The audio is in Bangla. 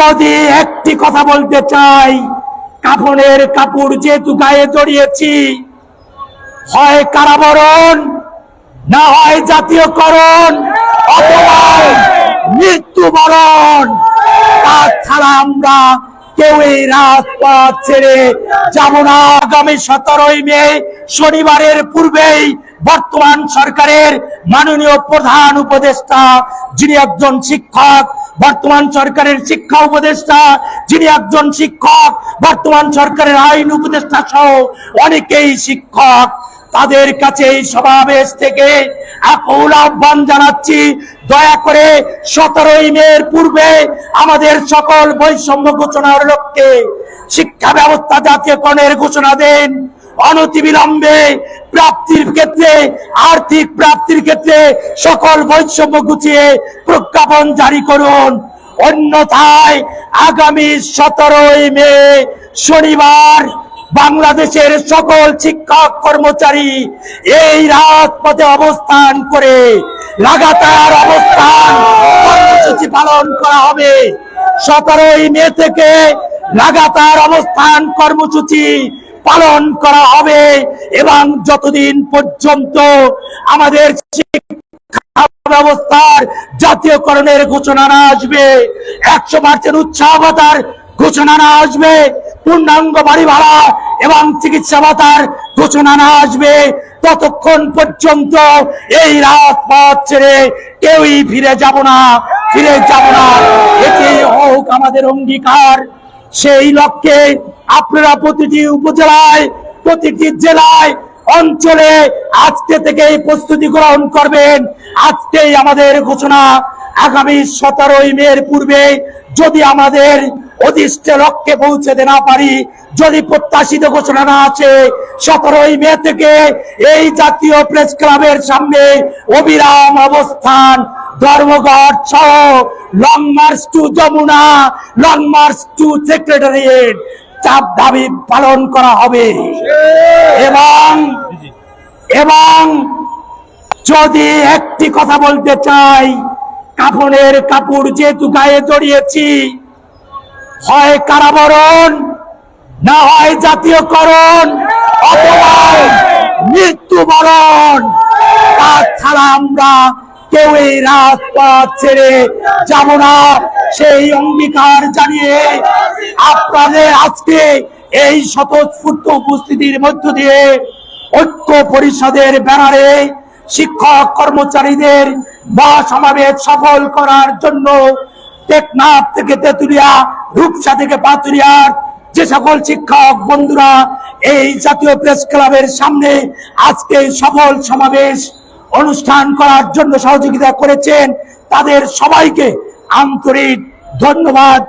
যদি একটি কথা বলতে চাই, কাফনের কাপড় যেহেতু গায়ে জড়িয়েছি, হয় কারাবরণ, না হয় জাতীয়করণ, অথবা মৃত্যুবরণ তাছাড়া আমরা কেউ এই রাজপথ ছেড়ে যাব না। আগামী সতেরোই মে শনিবারের পূর্বেই বর্তমান সরকারের মাননীয় প্রধান উপদেষ্টা, যিনি একজন শিক্ষক, বর্তমান সরকারের শিক্ষা উপদেষ্টা, যিনি একজন শিক্ষক, বর্তমান সরকারের আইন উপদেষ্টা সহ অনেকেই শিক্ষক। তাদের কাছে এই সমাবেশ থেকে আকুল আহ্বান জানাচ্ছি, দয়া করে সতেরোই মের পূর্বে আমাদের সকল বৈষম্য ঘোষণার লক্ষ্যে শিক্ষা ব্যবস্থা জাতীয়করণের ঘোষণা দেন। অনতিবিলম্বে প্রাপ্তির ক্ষেত্রে, আর্থিক প্রাপ্তির ক্ষেত্রে সকল বৈষম্য গুছিয়ে প্রজ্ঞাপন জারি করুন। অন্যথায় আগামী সতেরোই মে শনিবার বাংলাদেশের সকল শিক্ষক কর্মচারী এই রাজপথে অবস্থান করে লাগাতার অবস্থান কর্মসূচি পালন করা হবে। সতেরোই মে থেকে লাগাতার অবস্থান কর্মসূচি পালন করা হবে এবং যতদিন পর্যন্ত আমাদের ব্যবস্থার জাতীয়করণের ঘোষণা না আসবে, একশো মার্চের উৎসাহ ভাতার ঘোষণা না আসবে, পূর্ণাঙ্গ বাড়ি ভাড়া এবং চিকিৎসা ভাতার ঘোষণা না আসবে, ততক্ষণ পর্যন্ত এই রাজপথ ছেড়ে কেউই ফিরে যাব না, ফিরে যাব না। এটি হোক আমাদের অঙ্গীকার। সেই লক্ষ্যে আপনারা প্রতিটি উপজেলায়, প্রতিটি জেলায়, অঞ্চলে আজকে থেকে প্রস্তুতি গ্রহণ করবেন। আজকেই আমাদের ঘোষণা, আগামী সতেরোই মের পূর্বে যদি আমাদের অদিষ্ট লক্ষ্যে পৌঁছতে না পারি, যদি প্রত্যাশিত ঘোষণা না আছে সতেরোই মে থেকে এই জাতীয় প্রেস ক্লাবের সামনে অবিরাম অবস্থান ধর্মঘট সহ long march to Jamuna long march to secretariat চাপ দাবি পালন করা হবে। এবং এবং যদি একটি কথা বলতে চাই কাফনের কাপড় যেহেতু গায়ে জড়িয়েছি হয় কারাবরণ না হয় জাতীয়করণ অথবা মৃত্যুবরণ তাছাড়া আমরা কেউ এই রাজপথ ছেড়ে যাব না। সেই অঙ্গীকার জানিয়ে আপনাদের আজকে এই স্বতঃস্ফূর্ত উপস্থিতির মধ্য দিয়ে ঐক্য পরিষদের ব্যানারে শিক্ষক কর্মচারীদের মহাসমাবেশ সফল করার জন্য টেকনাফ থেকে তেতুলিয়া, রূপসা থেকে পাতুরিয়ার যে সকল শিক্ষক বন্ধুরা এই জাতীয় প্রেস ক্লাবের সামনে আজকে সফল সমাবেশ অনুষ্ঠান করার জন্য সহযোগিতা করেছেন। তাদের সবাইকে আন্তরিক ধন্যবাদ।